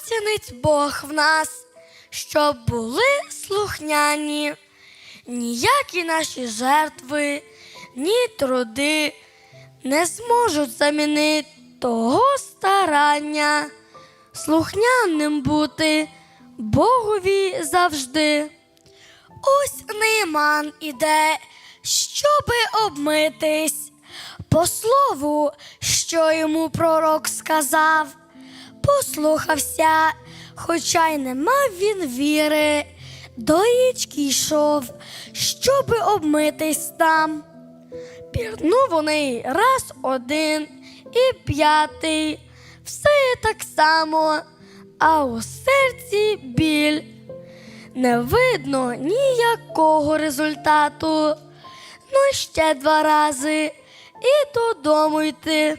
оцінить Бог в нас, щоб були слухняні. Ніякі наші жертви, ні труди не зможуть замінити того старання, слухняним бути Богові завжди. Ось Нейман іде, щоби обмитись, по слову, що йому пророк сказав, послухався, хоча й не мав він віри, до річки йшов, щоби обмитись там. Пірнув неї раз один і п'ятий, все так само, а у серці біль. Не видно ніякого результату. Ну ще два рази і додому йти.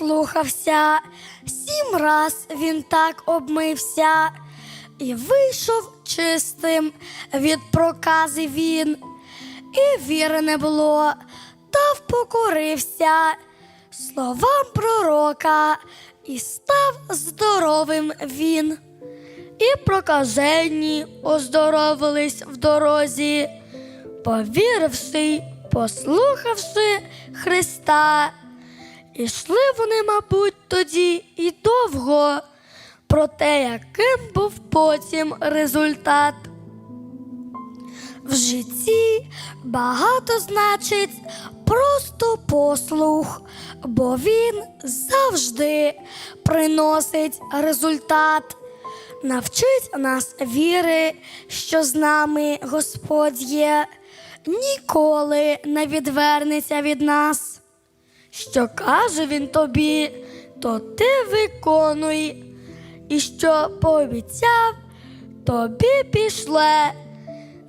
Послухався, сім раз він так обмився і вийшов чистим від прокази він. І віри не було, та впокорився словам пророка, і став здоровим він. І прокажені оздоровились в дорозі, повіривши, послухавши Христа. Ішли вони, мабуть, тоді і довго, проте яким був потім результат. В житті багато значить просто послух, бо він завжди приносить результат. Навчить нас віри, що з нами Господь є, ніколи не відвернеться від нас. Що каже він тобі, то ти виконуй, і що пообіцяв, тобі пішле.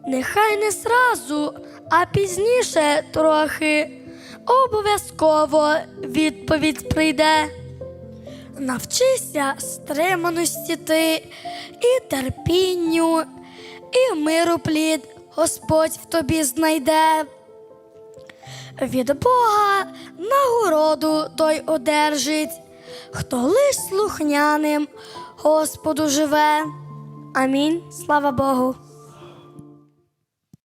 Нехай не зразу, а пізніше трохи. Обов'язково відповідь прийде. Навчися стриманості ти і терпінню, і миру плід Господь в тобі знайде. Від Бога нагороду той одержить, хто лиш слухняним Господу живе. Амінь. Слава Богу.